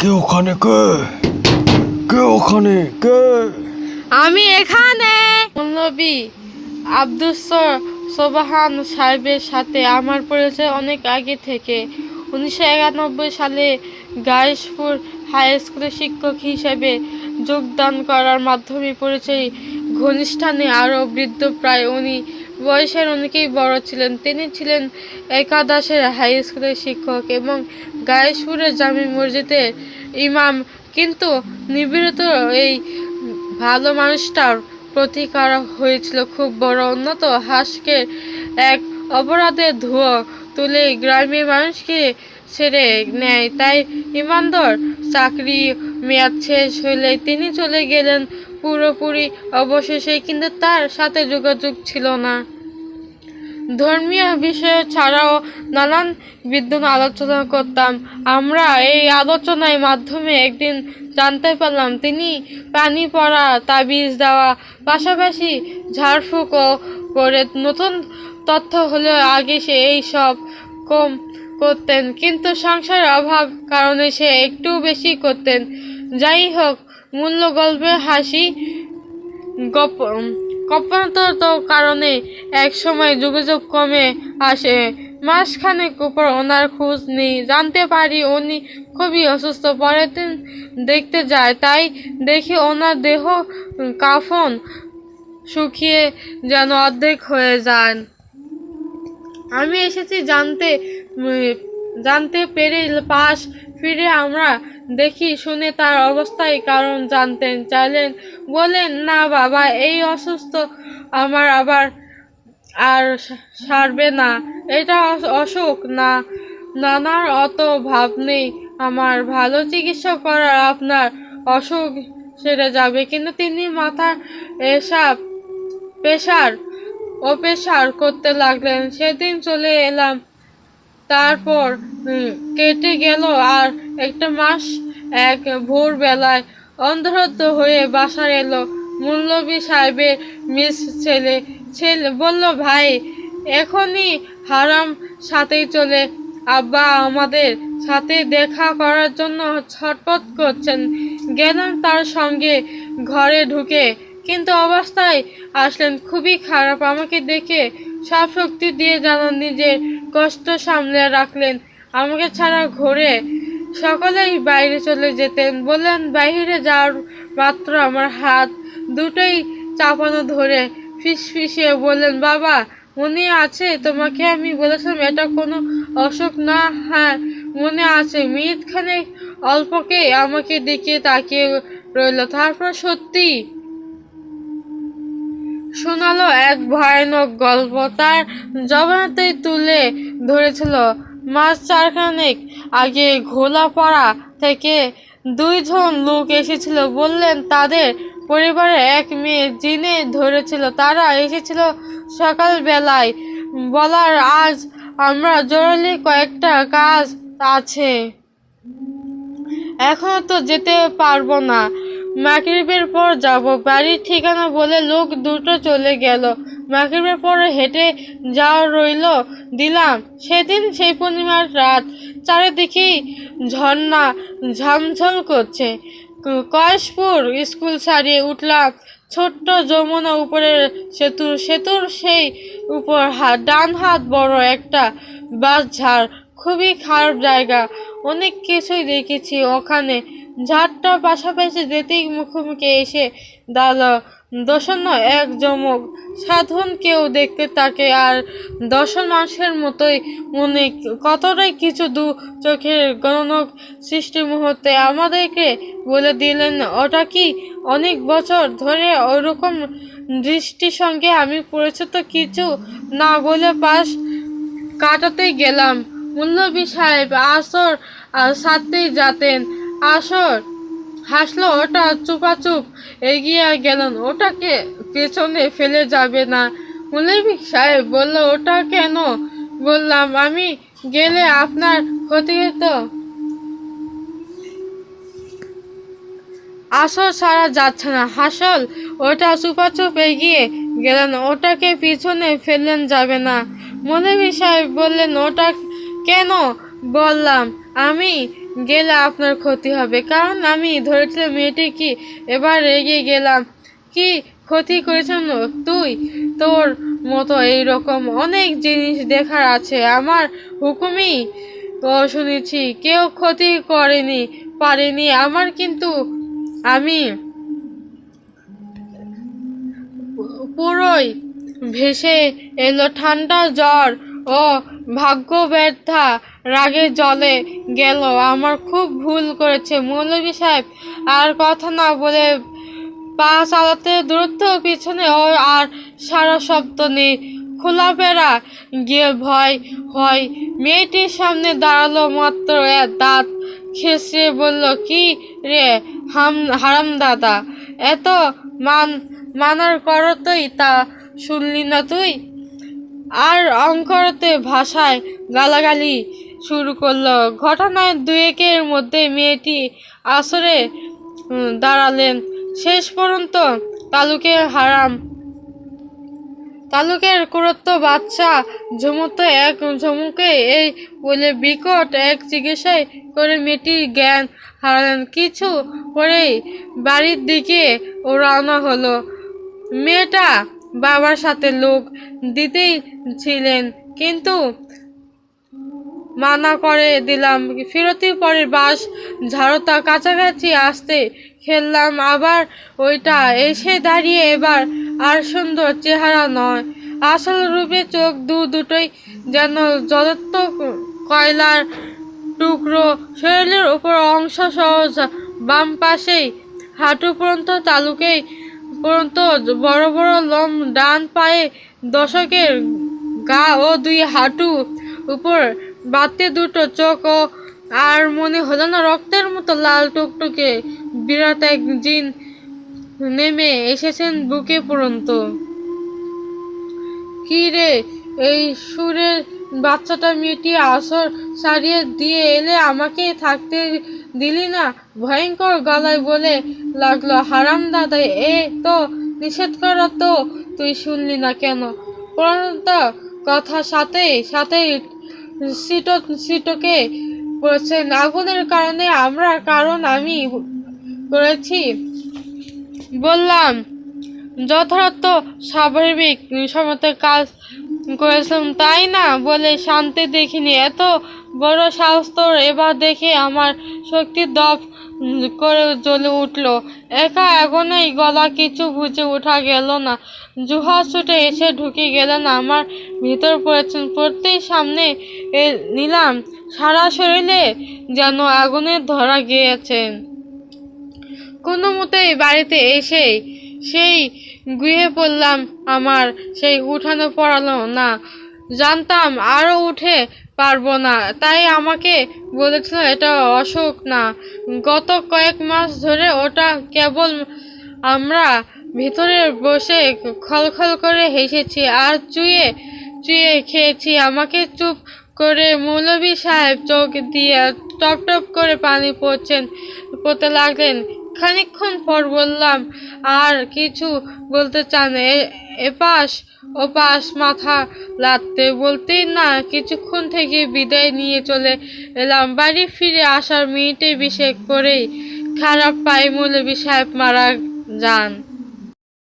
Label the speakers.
Speaker 1: কে ওখানে, কে? কে ওখানে, কে?
Speaker 2: আমি এখানে। নবী আব্দুস সোবাহান সাহেবের সাথে আমার পরিচয় অনেক আগে থেকে। উনিশশো একানব্বই সালে গায়েশপুর হাই স্কুলের শিক্ষক হিসেবে যোগদান করার মাধ্যমে পরিচয় ঘনিষ্ঠানে আরও বৃদ্ধ। প্রায় উনি বয়সের অনেকেই বড় ছিলেন। তিনি ছিলেন একাদশের হাই স্কুলের শিক্ষক এবং গায়েশপুরের জামি মসজিদের ইমাম। কিন্তু নিবিড়ত এই ভালো মানুষটার প্রতিকার হয়েছিল খুব বড়। উন্নত হাসকে এক অপরাধের ধুয়ো তুলে গ্রামের মানুষকে ছেড়ে নেয়। তাই ইমানদার চাকরি মেয়াদ শেষ হলে তিনি চলে গেলেন পুরোপুরি অবশেষে, কিন্তু তার সাথে যোগাযোগ ছিল না। ধর্মীয় বিষয় ছাড়াও নানান বিদ্যমান আলোচনা করতাম। আমরা এই আলোচনার মাধ্যমে একদিন জানতে পারলাম, তিনি পানি পড়া, তাবিজ দেওয়া, পাশাপাশি ঝাড়ফুঁকও করে নতুন তথ্য হলেও আগে সে এই সব কম করতেন। কিন্তু সংসারের অভাব কারণে সে একটু বেশি করতেন। যাই হোক মূল্য গল্পে হাসি গপ কপনত কারণে এক সময় যোগাযোগ কমে আসে। মাসখানেক উপর ওনার খোঁজ নেই। জানতে পারি উনি খুবই অসুস্থ। পরের দিন দেখতে যায়, তাই দেখি ওনার দেহ কাফন শুকিয়ে যেন অর্ধেক হয়ে যান আমি এসেছি জানতে জানতে পেরে পাশ ফিরে আমরা দেখি, শুনে তার অবস্থায় কারণ জানতেন চাইলেন। বলেন না বাবা, এই অসুস্থ আমার আবার আর সারবে না। এটা অসুখ না, নানার অত ভাব নেই আমার। ভালো চিকিৎসা করার আপনার অসুখ সেরে যাবে, কিন্তু তিনি মাথার এসব, পেশার ও পেশার করতে লাগলেন। সেদিন চলে এলাম, তারপর কেটে গেল আর একটা মাস এক ভোরবেলায় অন্ধরদ্ধ হয়ে বাসার এলো। মুল্লবী সাহেবের মিস ছেলে ছেলে বলল, ভাই, এখনই হারাম সাথেই চলে। আব্বা আমাদের সাথে দেখা করার জন্য ছটপট করছেন। গেলাম তার সঙ্গে ঘরে ঢুকে। কিন্তু অবস্থায় আসলেন, খুবই খারাপ। আমাকে দেখে সব শক্তি দিয়ে যেন নিজের কষ্ট সামলে রাখলেন। আমাকে ছাড়া ঘুরে সকলেই বাইরে চলে যেতেন। বললেন বাইরে যাওয়ার মাত্র আমার হাত দুটোই চাপানো ধরে। ফিসফিসিয়ে বললেন, বাবা, মনে আছে তোমাকে আমি বলেছিলাম, এটা কোনো অসুখ না হ্যাঁ মনে আছে। মিনিট খানেক অল্পকে আমাকে দিকে তাকিয়ে রইল। তারপর সত্যি শোনালো এক ভয়ানক গল্প। তার জবানাতেই তুলে ধরেছিল, মাস চারখানেক আগে ঘোলাপাড়া থেকে দুইজন লোক এসেছিল। বললেন, তাদের পরিবারে এক মেয়ে জিনে ধরেছিল, তারা এসেছিল সকালবেলায়। বলার আজ আমরা জরুরি কয়েকটা কাজ আছে। এখনও তো যেতে পারব না। মাগরিবের পর যাব। বাড়ির ঠিকানা বলে লোক দুটো চলে গেল। মাগরিবের পর হেঁটে যাওয়া রইল দিলাম। সেদিন সেই পূর্ণিমার রাত। চারিদিকেই ঝর্ণা ঝলঝল করছে। কয়েশপুর স্কুল ছাড়িয়ে উঠলাম ছোট্ট যমুনা উপরের সেতু সেতুর সেই উপর হাত ডান হাত বড় একটা বাস ঝাড়। খুবই খারাপ জায়গা। অনেক কিছুই দেখেছি। ওখানে ঝাড়টার পাশাপাশি যেতেই মুখোমুখি এসে দাঁড়াল। দশন্য এক জমক সাধন কেউ দেখতে তাকে আর দশন মানুষের মতোই মনে কতটাই কিছু দু চোখের গণনক সৃষ্টি মুহূর্তে আমাদেরকে বলে দিলেন, ওটা কি অনেক বছর ধরে ওরকম দৃষ্টির সঙ্গে আমি পরিচিত কিছু না বলে পাশ কাটাতে গেলাম। মুল্লবী সাহেব আসর সাথেই যাতেন। আসর। হাসলো ওটা, চুপাচুপ। এগিয়ে গেলেন। ওটাকে পেছনে ফেলে যাবে না। মুল্লবী সাহেব বলল, ওটা কেন? বললাম, আমি গেলে আপনার ক্ষতি হতো আসল ছাড়া যাচ্ছে না। হাসল, ওটা চুপাচুপ এগিয়ে গেলেন। ওটাকে পিছনে ফেললেন যাবে না। মৌলভী সাহেব বললেন, ওটা কেন? বললাম, আমি গেলে আপনার ক্ষতি হবে। কারণ আমি ধরেছিলাম মেয়েটি কি এবার রেগে গেলাম। কি ক্ষতি করেছেন তুই? তোর মতো এই রকম অনেক জিনিস দেখার আছে। আমার হুকুমই শুনেছি, কেউ ক্ষতি করেনি, পারেনি। আমার কিন্তু আমি পুরোই ভেসে এলো ঠান্ডা জ্বর ও ভাগ্য ব্যর্থা, রাগে জলে গেল। আমার খুব ভুল করেছে মৌলভী সাহেব। আর কথা না বলে পা চালাতে দ্রুত পিছনে ও আর সারা শব্দ নেই। খোলাফেরা গিয়ে ভয় হয়। মেয়েটির সামনে দাঁড়াল মাত্র দাঁত। খেসে বলল, কি রে হাম, হারাম দাদা? এত মান, মানার করতই তা শুনলি না তুই? আর অঙ্করতে ভাষায় গালাগালি শুরু করল। ঘটনায় দুয়েকের মধ্যে মেয়েটি আসরে দাঁড়ালেন। শেষ পর্যন্ত তালুকে হারাম, তালুকের কুরত্ব বাচ্চা ঝুমুতে এক ঝুমুকে এই বলে বিকট এক চিকিৎসায় করে মেয়েটির জ্ঞান হারালেন। কিছু পরেই বাড়ির দিকে রওনা হলো। মেয়েটা বাবার সাথে লোক দিতেই ছিলেন, কিন্তু মানা করে দিলাম। ফিরতির পরের বাস ঝাড়তা কাছাকাছি আসতে খেললাম, আবার ওইটা এসে দাঁড়িয়ে এবার আর সুন্দর চেহারা নয়। আসল রূপে চোখ দু দুটোই যেন জলত্ব কয়লার টুকরো। শরীরের উপর অংশ সহজ, বাম পাশেই হাঁটু পর্যন্ত তালুকেই পর্যন্ত বড় বড় লোম ডান পায়ে দশকের গা ও দুই হাঁটু উপর বাতে দুটো চোখ ও আর মনে হলো না রক্তের মতো লাল টুকটুকে। বিরাট এক জিন নেমে এসেছেন বুকে পর্যন্ত কি রে, এই সুরের বাচ্চাটা মেয়েটি আসর সারিয়ে দিয়ে এলে আমাকে থাকতে দিলি না? ভয়ঙ্কর গলায় বলে লাগল, হারাম দাদা, এ তো নিষেধ করা তো, তুই শুনলি না কেন? পরন্ত কথা সাথে সাথে সিটো, সিটোকে বলছেন আগুনের কারণে আমরা, কারণ আমি করেছি। বললাম, যথার্থ স্বাভাবিক সমতে কাজ করেছিলাম, তাই না? বলে শান্তি দেখিনি। এত বড় তোর এবার দেখে আমার শক্তি দপ করে জ্বলে উঠল। একা আগুনেই গলা কিছু বুঝে ওঠা গেল না। জুহা ছুটে এসে ঢুকে গেলেন, আমার ভিতর পড়েছেন। পড়তেই সামনে নিলাম, সারা শরীরে যেন আগুনে ধরা গিয়েছেন কোনো মতেই বাড়িতে এসে সেই গুয়ে পড়লাম আমার সেই উঠানো পড়ালো না। জানতাম আরও উঠে পারব না। তাই আমাকে বলেছিল, এটা অসুখ না। গত কয়েক মাস ধরে ওটা কেবল আমরা ভিতরে বসে খলখল করে হেসেছি আর চুয়ে চুয়ে খেয়েছি। আমাকে চুপ করে মৌলভী সাহেব চোখ দিয়ে টপ টপ করে পানি পড়ছেন, পড়তে লাগলেন। খানিকক্ষণ পর বললাম, আর কিছু বলতে চান এপাশ, ওপাশ মাথা লাগতে বলতেই না, কিছুক্ষণ থেকে বিদায় নিয়ে চলে এলাম। বাড়ি ফিরে আসার মিনিটে বিশেষ করেই খারাপ পায়ে মৌলভী সাহেব মারা যান।